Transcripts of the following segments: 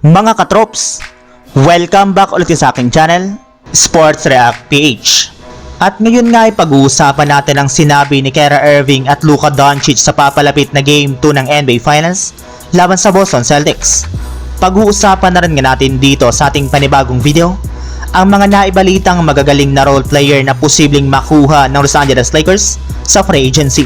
Mga katrops, welcome back ulit sa aking channel, Sports React PH. At ngayon nga ay pag-uusapan natin ang sinabi ni Kara Irving at Luka Doncic sa papalapit na Game 2 ng NBA Finals laban sa Boston Celtics. Pag-uusapan na rin nga natin dito sa ating panibagong video ang mga naibalitang magagaling na role player na posibleng makuha ng Los Angeles Lakers sa free agency.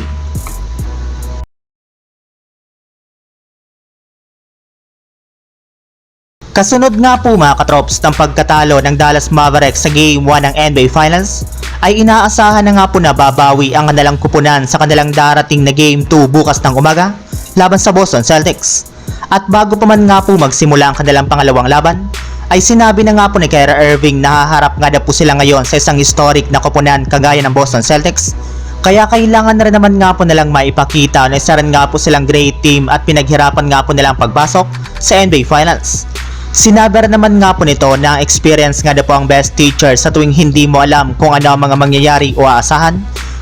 Kasunod nga po mga katrops ng pagkatalo ng Dallas Mavericks sa Game 1 ng NBA Finals, ay inaasahan na nga po na babawi ang kanilang kupunan sa kanilang darating na Game 2 bukas ng umaga laban sa Boston Celtics. At bago pa man nga po magsimula ang kanilang pangalawang laban, ay sinabi na nga po ni Kyra Irving na haharap nga na po sila ngayon sa isang historic na kupunan kagaya ng Boston Celtics kaya kailangan na rin naman nga po nilang maipakita na isa rin nga po silang great team at pinaghirapan nga po nilang pagpasok sa NBA Finals. Sinabi rin naman nga po nito na ang experience nga na po ang best teacher sa tuwing hindi mo alam kung ano ang mga mangyayari o aasahan.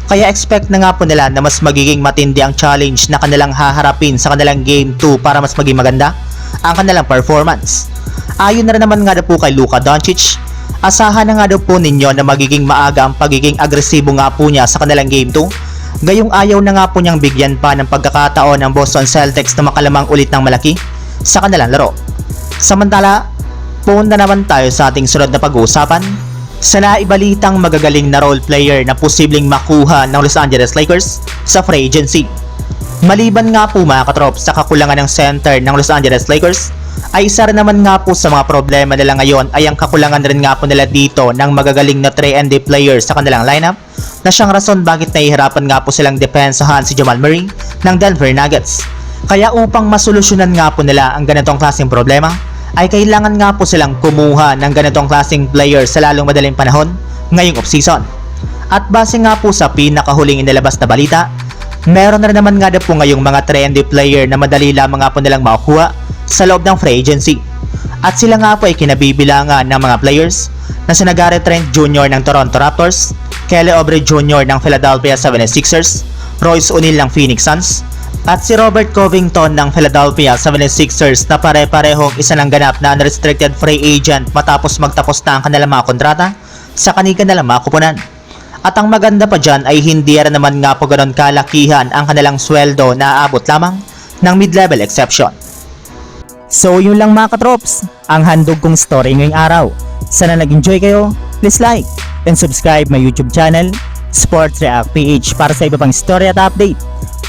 Kaya expect na nga po nila na mas magiging matindi ang challenge na kanilang haharapin sa kanilang Game 2 para mas maging maganda ang kanilang performance. Ayon na rin naman nga na po kay Luka Doncic, asahan na nga daw po ninyo na magiging maaga ang pagiging agresibo nga po niya sa kanilang Game 2. Gayong ayaw na nga po niyang bigyan pa ng pagkakataon ng Boston Celtics na makalamang ulit ng malaki sa kanilang laro. Samantala, punta naman tayo sa ating sunod na pag-uusapan sa naibalitang magagaling na role player na posibleng makuha ng Los Angeles Lakers sa free agency. Maliban nga po mga katrops sa kakulangan ng center ng Los Angeles Lakers, ay isa rin naman nga po sa mga problema nila ngayon ay ang kakulangan rin nga po nila dito ng magagaling na 3 players sa kanilang lineup na siyang rason bakit nahihirapan nga po silang depensahan si Jamal Murray ng Denver Nuggets. Kaya upang masolusyonan nga po nila ang ganitong klaseng problema, ay kailangan nga po silang kumuha ng ganitong klaseng player sa lalong madaling panahon ngayong offseason. At base nga po sa pinakahuling inilabas na balita, meron na rin naman nga na po ngayong mga trendy player na madali lamang nga po nilang makukuha sa loob ng free agency. At sila nga po ay kinabibilangan ng mga players na sina Gary Trent Jr. ng Toronto Raptors, Kelly Oubre Jr. ng Philadelphia 76ers, Royce O'Neal ng Phoenix Suns, at si Robert Covington ng Philadelphia 76ers na pare-parehong isa ng ganap na unrestricted free agent matapos magtapos na ang kanilang mga kontrata sa kanilang mga kupunan. At ang maganda pa dyan ay hindi rin naman nga po ganon kalakihan ang kanilang sweldo na aabot lamang ng mid-level exception. So yun lang mga katrops, ang handog kong story ngayong araw. Sana nag-enjoy kayo, please like and subscribe my YouTube channel, Sports React PH para sa iba pang story at update